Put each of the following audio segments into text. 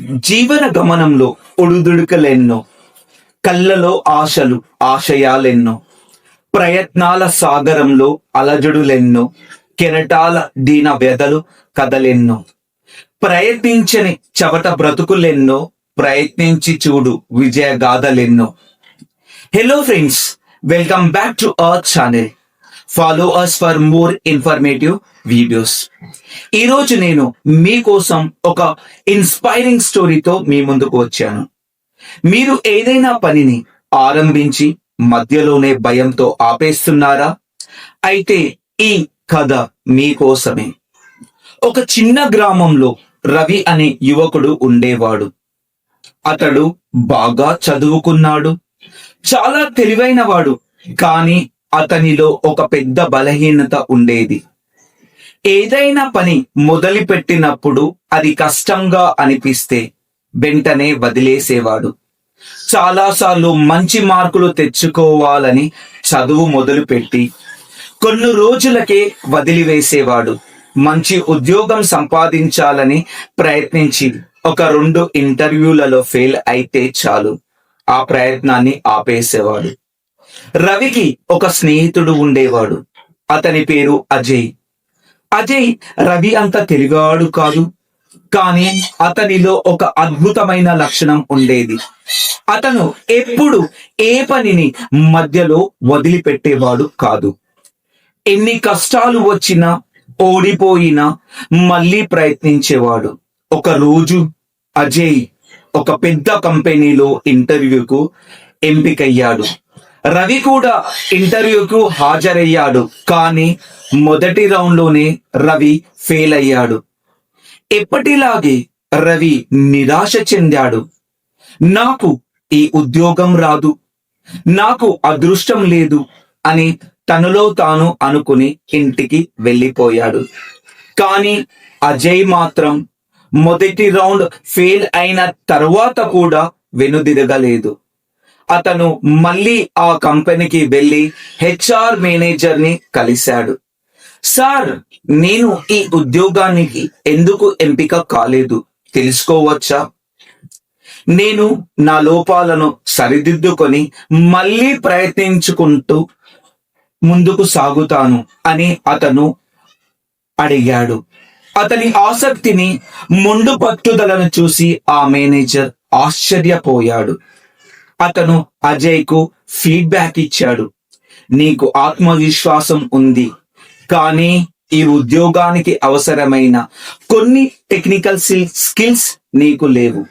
జీవన గమనంలో ఒడుదుడుకలెన్నో కళ్ళలో ఆశలు ఆశయాలెన్నో ప్రయత్నాల సాగరంలో అలజడులెన్నో కెరటాల దీన వ్యధలు కథలెన్నో ప్రయత్నించని చవట బ్రతుకులెన్నో ప్రయత్నించి చూడు విజయ గాథలెన్నో. Hello friends welcome back to our channel follow us for more informative videos ఈరోజు నేను మీకోసం ఒక ఇన్స్పైరింగ్ స్టోరీతో మీ ముందుకు వచ్చాను. మీరు ఏదైనా పనిని ఆరంభించి మధ్యలోనే భయంతో ఆపేస్తున్నారా? అయితే ఈ కథ మీకోసమే ఒక చిన్న గ్రామంలో రవి అనే యువకుడు ఉండేవాడు. అతడు బాగా చదువుకున్నాడు. చాలా తెలివైనవాడు. కానీ అతనిలో ఒక పెద్ద బలహీనత ఉండేది. ఏదైనా పని మొదలుపెట్టినప్పుడు అది కష్టంగా అనిపిస్తే వెంటనే వదిలేసేవాడు. చాలాసార్లు మంచి మార్కులు తెచ్చుకోవాలని చదువు మొదలుపెట్టి కొన్ని రోజులకే వదిలివేసేవాడు. మంచి ఉద్యోగం సంపాదించాలని ప్రయత్నించి ఒక రెండు ఇంటర్వ్యూలలో ఫెయిల్ అయితే చాలు. ఆ ప్రయత్నాన్ని ఆపేసేవాడు. రవికి ఒక స్నేహితుడు ఉండేవాడు. అతని పేరు అజయ్. అజయ్ రవి అంత తెలివాడు కాదు కానీ అతనిలో ఒక అద్భుతమైన లక్షణం ఉండేది. అతను ఎప్పుడు ఏ పనిని మధ్యలో వదిలిపెట్టేవాడు కాదు. ఎన్ని కష్టాలు వచ్చినా ఓడిపోయినా మళ్ళీ ప్రయత్నించేవాడు. ఒక రోజు అజయ్ ఒక పెద్ద కంపెనీలో ఇంటర్వ్యూకు ఎంపికయ్యాడు. రవి కూడా ఇంటర్వ్యూకు హాజరయ్యాడు. కానీ మొదటి రౌండ్లోనే రవి ఫెయిల్ అయ్యాడు. ఎప్పటిలాగే రవి నిరాశ చెందాడు. నాకు ఈ ఉద్యోగం రాదు. నాకు అదృష్టం లేదు అని తనలో తాను అనుకుని ఇంటికి వెళ్ళిపోయాడు. కానీ అజయ్ మాత్రం మొదటి రౌండ్ ఫెయిల్ అయిన తర్వాత కూడా వెనుదిరగలేదు. అతను మళ్ళీ ఆ కంపెనీకి వెళ్ళి హెచ్ఆర్ మేనేజర్ని కలిశాడు. సార్ నేను ఈ ఉద్యోగానికి ఎందుకు ఎంపిక కాలేదు? తెలుసుకోవచ్చా? నేను నా లోపాలను సరిదిద్దుకొని మళ్ళీ ప్రయత్నించుకుంటూ ముందుకు సాగుతాను అని అతను అడిగాడు. అతని ఆసక్తిని ముందు పట్టుదలను చూసి ఆ మేనేజర్ ఆశ్చర్యపోయాడు. అతను అజయ్కు ఫీడ్బ్యాక్ ఇచ్చాడు. నీకు ఆత్మవిశ్వాసం ఉంది. కానీ ఈ ఉద్యోగానికి అవసరమైన కొన్ని టెక్నికల్ స్కిల్స్ నీకు లేవు.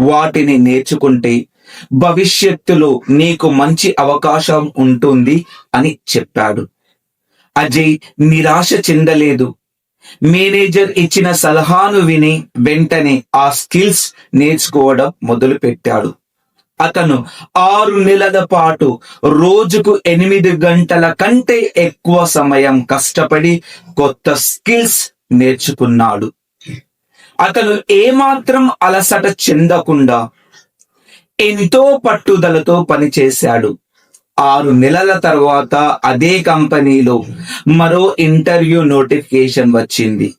వాటిని నేర్చుకుంటే భవిష్యత్తులో నీకు మంచి అవకాశం ఉంటుంది అని చెప్పాడు. అజయ్ నిరాశ చెందలేదు. మేనేజర్ ఇచ్చిన సలహాను విని వెంటనే ఆ స్కిల్స్ నేర్చుకోవడం మొదలుపెట్టాడు. అతను ఆరు నెలల పాటు రోజుకు ఎనిమిది గంటల కంటే ఎక్కువ సమయం కష్టపడి కొత్త స్కిల్స్ నేర్చుకున్నాడు. అతను ఏమాత్రం అలసట చెందకుండా ఎంతో పట్టుదలతో పనిచేశాడు. ఆరు నెలల తర్వాత అదే కంపెనీలో మరో ఇంటర్వ్యూ నోటిఫికేషన్ వచ్చింది.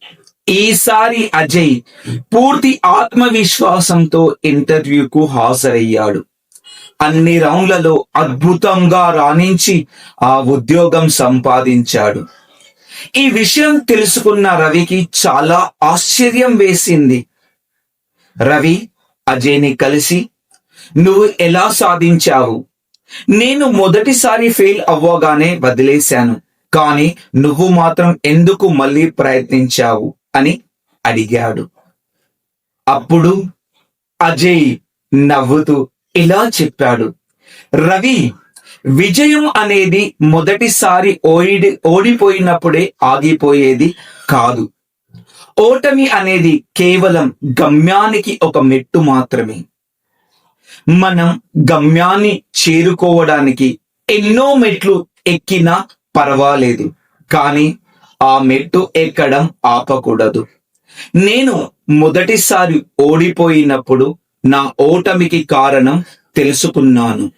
ఈసారి అజయ్ పూర్తి ఆత్మవిశ్వాసంతో ఇంటర్వ్యూకు హాజరయ్యాడు. అన్ని రౌండ్లలో అద్భుతంగా రాణించి ఆ ఉద్యోగం సంపాదించాడు. ఈ విషయం తెలుసుకున్న రవికి చాలా ఆశ్చర్యం వేసింది. రవి అజయ్ని కలిసి నువ్వు ఎలా సాధించావు? నేను మొదటిసారి ఫెయిల్ అవ్వగానే వదిలేశాను. కానీ నువ్వు మాత్రం ఎందుకు మళ్ళీ ప్రయత్నించావు? అని అడిగాడు. అప్పుడు అజయ్ నవ్వుతూ ఇలా చెప్పాడు. రవి విజయం అనేది మొదటిసారి ఓడి ఓడిపోయినప్పుడే ఆగిపోయేది కాదు. ఓటమి అనేది కేవలం గమ్యానికి ఒక మెట్టు మాత్రమే. మనం గమ్యాన్ని చేరుకోవడానికి ఎన్నో మెట్లు ఎక్కినా పర్వాలేదు. కానీ ఆ మెట్టు ఎక్కడం ఆపకూడదు. నేను మొదటిసారి ఓడిపోయినప్పుడు నా ఓటమికి కారణం తెలుసుకున్నాను.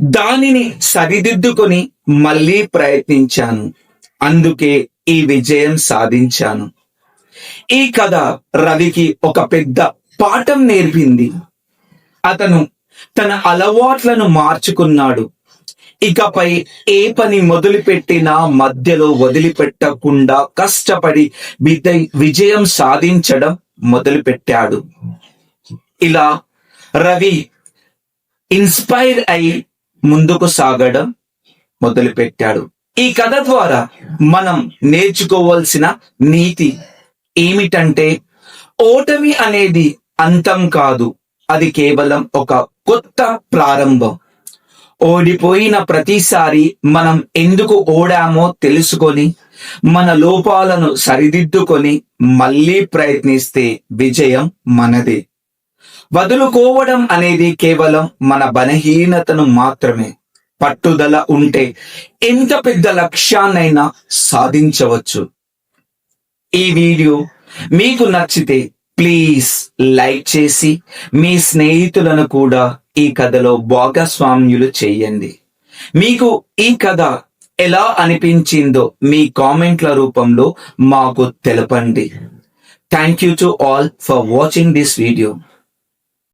దానిని సరిదిద్దుకొని మళ్ళీ ప్రయత్నించాను. అందుకే ఈ విజయం సాధించాను. ఈ కథ రవికి ఒక పెద్ద పాఠం నేర్పింది. అతను తన అలవాట్లను మార్చుకున్నాడు. ఇకపై ఏ పని మొదలుపెట్టినా మధ్యలో వదిలిపెట్టకుండా కష్టపడి విజయం సాధించడం మొదలుపెట్టాడు. ఇలా రవి ఇన్స్పైర్ అయి ముందుకు సాగడం మొదలుపెట్టాడు. ఈ కథ ద్వారా మనం నేర్చుకోవాల్సిన నీతి ఏమిటంటే ఓటమి అనేది అంతం కాదు అది కేవలం ఒక కొత్త ప్రారంభం. ఓడిపోయిన ప్రతిసారి మనం ఎందుకు ఓడామో తెలుసుకొని మన లోపాలను సరిదిద్దుకొని మళ్ళీ ప్రయత్నిస్తే విజయం మనదే. వదులుకోవడం అనేది కేవలం మన బలహీనతను మాత్రమే. పట్టుదల ఉంటే ఎంత పెద్ద లక్ష్యాన్నైనా సాధించవచ్చు. ఈ వీడియో మీకు నచ్చితే ప్లీజ్ లైక్ చేసి మీ స్నేహితులను కూడా ఈ కథలో భాగస్వామ్యులు చేయండి. మీకు ఈ కథ ఎలా అనిపించిందో మీ కామెంట్ల రూపంలో మాకు తెలపండి. Thank you to all for watching this video